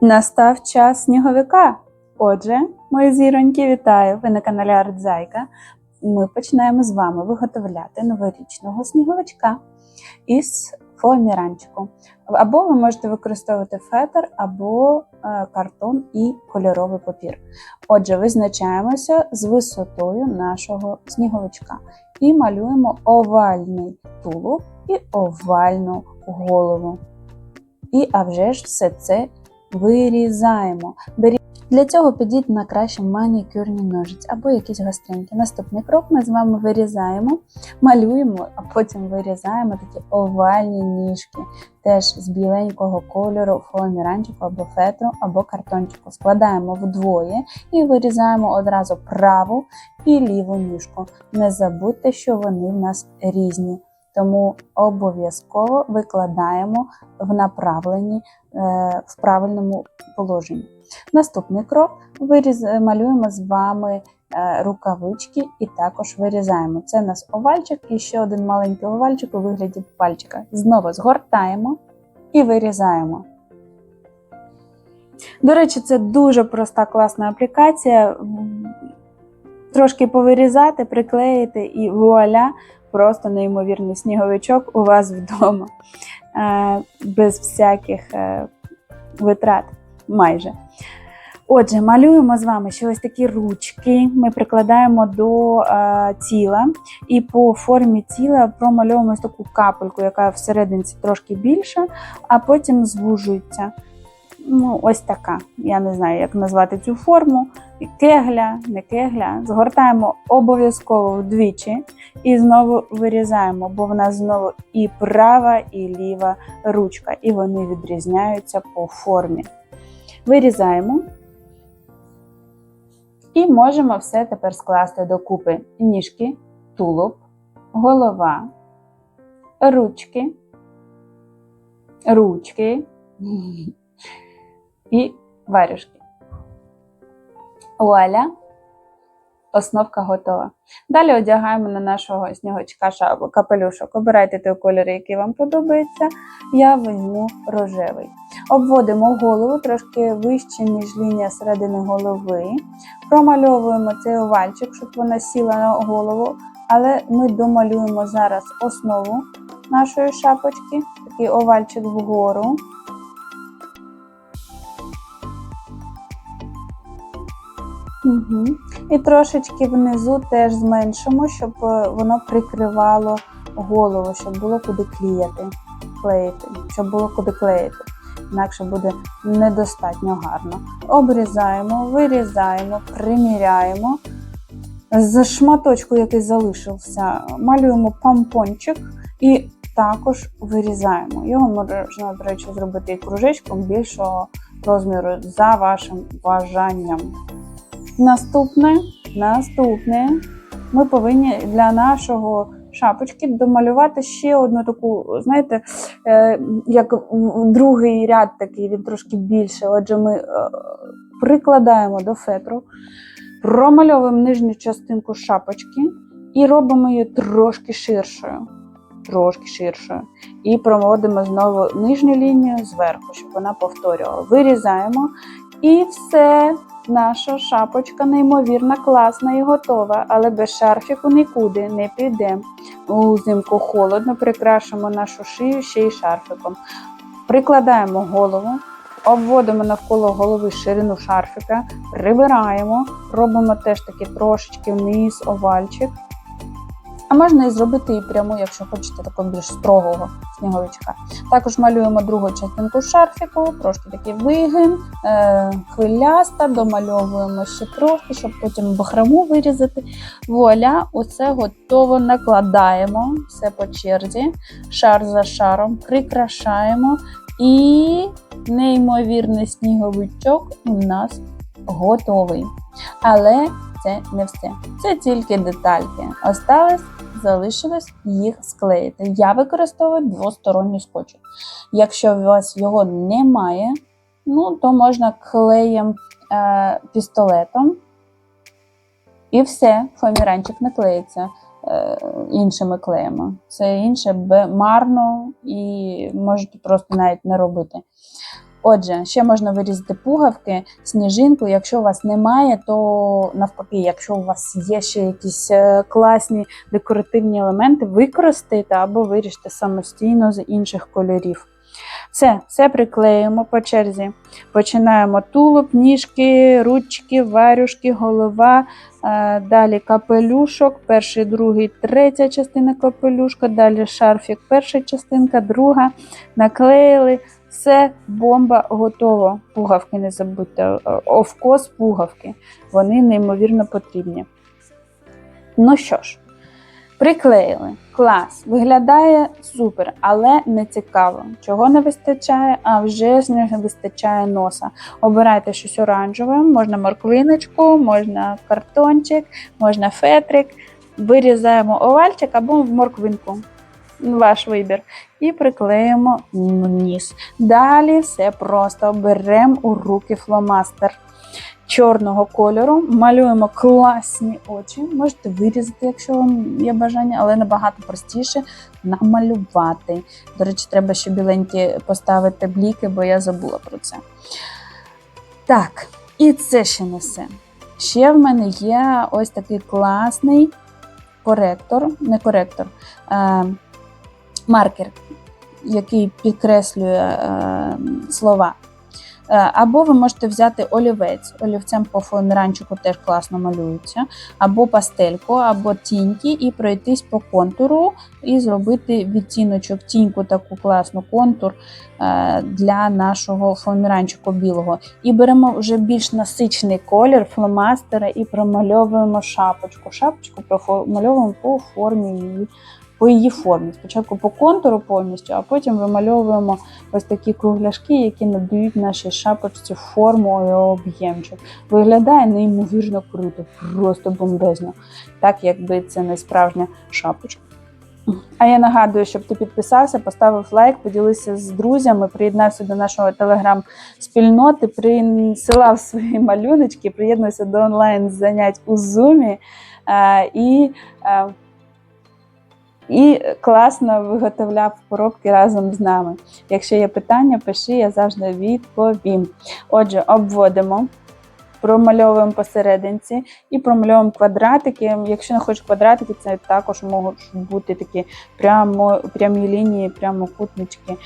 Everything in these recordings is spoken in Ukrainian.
Настав час сніговика. Отже, мої зіроньки, вітаю! Ви на каналі Артзайка. Ми починаємо з вами виготовляти новорічного сніговичка із фоаміранчику. Або ви можете використовувати фетр, або е, картон і кольоровий папір. Отже, визначаємося з висотою нашого сніговичка і малюємо овальний тулуб і овальну голову. І а вже ж все це вирізаємо. Для цього підіть на краще манікюрні ножиці або якісь гостренькі. Наступний крок ми з вами вирізаємо, малюємо, а потім вирізаємо такі овальні ніжки, теж з біленького кольору, фоаміранчику або фетру, або картончику. Складаємо вдвоє і вирізаємо одразу праву і ліву ніжку. Не забудьте, що вони в нас різні. Тому обов'язково викладаємо в направленні е, в правильному положенні. Наступний крок виріз... малюємо з вами е, рукавички і також вирізаємо. Це у нас овальчик і ще один маленький овальчик у вигляді пальчика. Знову згортаємо і вирізаємо. До речі, це дуже проста класна аплікація. Трошки повирізати, приклеїти і вуаля! Просто неймовірний сніговичок у вас вдома, е, без всяких е, витрат майже. Отже, малюємо з вами ще ось такі ручки. Ми прикладаємо до е, тіла, і по формі тіла промальовуємо ось таку капельку, яка всередині трошки більша, а потім звужується. Ну, ось така. Я не знаю, як назвати цю форму. Кегля, не кегля. Згортаємо обов'язково вдвічі і знову вирізаємо, бо в нас знову і права, і ліва ручка, і вони відрізняються по формі. Вирізаємо. І можемо все тепер скласти докупи ніжки, тулуб, голова, ручки, ручки і варюшки. Вуаля! Основка готова. Далі одягаємо на нашого снігочка шабу капелюшок. Обирайте той кольор, який вам подобається. Я візьму рожевий. Обводимо голову трошки вище, ніж лінія середини голови. Промальовуємо цей овальчик, щоб вона сіла на голову. Але ми домалюємо зараз основу нашої шапочки, такий овальчик вгору. Угу. І трошечки внизу теж зменшимо, щоб е, воно прикривало голову, щоб було куди клеїти, клеїти, щоб було куди клеїти. Інакше буде недостатньо гарно. Обрізаємо, вирізаємо, приміряємо. З шматочку, який залишився, малюємо помпончик і також вирізаємо. Його можна, до речі, зробити і кружечком більшого розміру за вашим бажанням. Наступне, наступне, ми повинні для нашого шапочки домалювати ще одну таку, знаєте, е, як другий ряд такий, він трошки більше. Отже, ми е, прикладаємо до фетру, промальовуємо нижню частинку шапочки і робимо її трошки ширшою. Трошки ширшою. І проводимо знову нижню лінію зверху, щоб вона повторювала. Вирізаємо і все. Наша шапочка неймовірно класна і готова, але без шарфіку нікуди не підемо. Узимку холодно, прикрашимо нашу шию ще й шарфиком. Прикладаємо голову, обводимо навколо голови ширину шарфика, прибираємо, робимо теж таки трошечки вниз овальчик. А можна і зробити і пряму, якщо хочете такого більш строгого сніговичка. Також малюємо другу частинку шарфіку, трошки такий вигин, е, хвиляста, домальовуємо ще трошки, щоб потім бахрому вирізати. Вуаля, усе готово накладаємо все по черзі, шар за шаром, прикрашаємо і неймовірний сніговичок у нас готовий. Але це не все. Це тільки детальки. Осталось залишилось їх склеїти. Я використовую двосторонній скотч. Якщо у вас його немає, ну, то можна клеєм е, пістолетом. І все, фоаміранчик не клеїться е, іншими клеями. Це інше марно і можете просто навіть не робити. Отже, ще можна вирізати пугавки, сніжинку. Якщо у вас немає, то навпаки, якщо у вас є ще якісь е, класні декоративні елементи, використайте або виріжте самостійно з інших кольорів. Все, все приклеїмо по черзі. Починаємо тулуб, ніжки, ручки, варюшки, голова. е, Далі капелюшок, перший, другий, третя частина капелюшка, далі шарфік, перша частинка, друга. Наклеїли. Все, бомба готово. Пугавки не забудьте. Овкос пугавки. Вони неймовірно потрібні. Ну що ж, приклеїли. Клас. Виглядає супер, але не цікаво. Чого не вистачає? А вже ж не вистачає носа. Обирайте щось оранжеве, можна морквиночку, можна картончик, можна фетрик. Вирізаємо овальчик або морквинку. Ваш вибір. І приклеїмо ніс. Далі все просто беремо у руки фломастер чорного кольору, малюємо класні очі. Можете вирізати, якщо вам є бажання, але набагато простіше намалювати. До речі, треба ще біленькі поставити бліки, бо я забула про це. Так, і це ще не все. Ще в мене є ось такий класний коректор, не коректор, е, маркер, який підкреслює е, слова. Е, Або ви можете взяти олівець. Олівцем по фоаміранчику теж класно малюється, або пастельку, або тіньки, і пройтись по контуру і зробити відтіночок, тіньку таку класну контур е, для нашого фоаміранчику білого. І беремо вже більш насичений колір фломастера і промальовуємо шапочку. Шапочку промальовуємо по формі її. По її формі. Спочатку по контуру повністю, а потім вимальовуємо ось такі кругляшки, які надають нашій шапочці форму і об'ємчик. Виглядає неймовірно круто, просто бомбезно, так якби це не справжня шапочка. А я нагадую, щоб ти підписався, поставив лайк, поділився з друзями, приєднався до нашого телеграм-спільноти, присилав свої малюночки, приєднувся до онлайн занять у Zoom е, і. І класно виготовляв коробки разом з нами. Якщо є питання, пиши, я завжди відповім. Отже, обводимо, промальовуємо посерединці і промальовуємо квадратики. Якщо не хочеш квадратики, це також можуть бути такі прямо, прямі лінії, прямокутнички.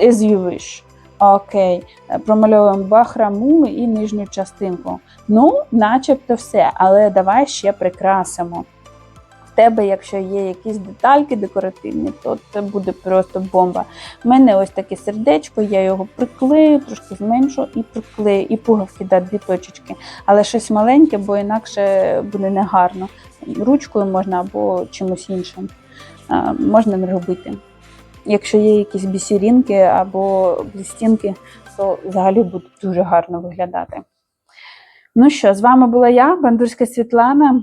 As you wish. Окей, промальовуємо бахраму і нижню частинку. Ну, начебто все, але давай ще прикрасимо тебе, якщо є якісь детальки декоративні, то це буде просто бомба. У мене ось таке сердечко, я його приклею, трошки зменшу і приклею, і пуговки, да, дві точечки. Але щось маленьке, бо інакше буде негарно. Ручкою можна або чимось іншим. Можна не робити. Якщо є якісь бісерінки або блістінки, то взагалі буде дуже гарно виглядати. Ну що, з вами була я, Бандурська Світлана.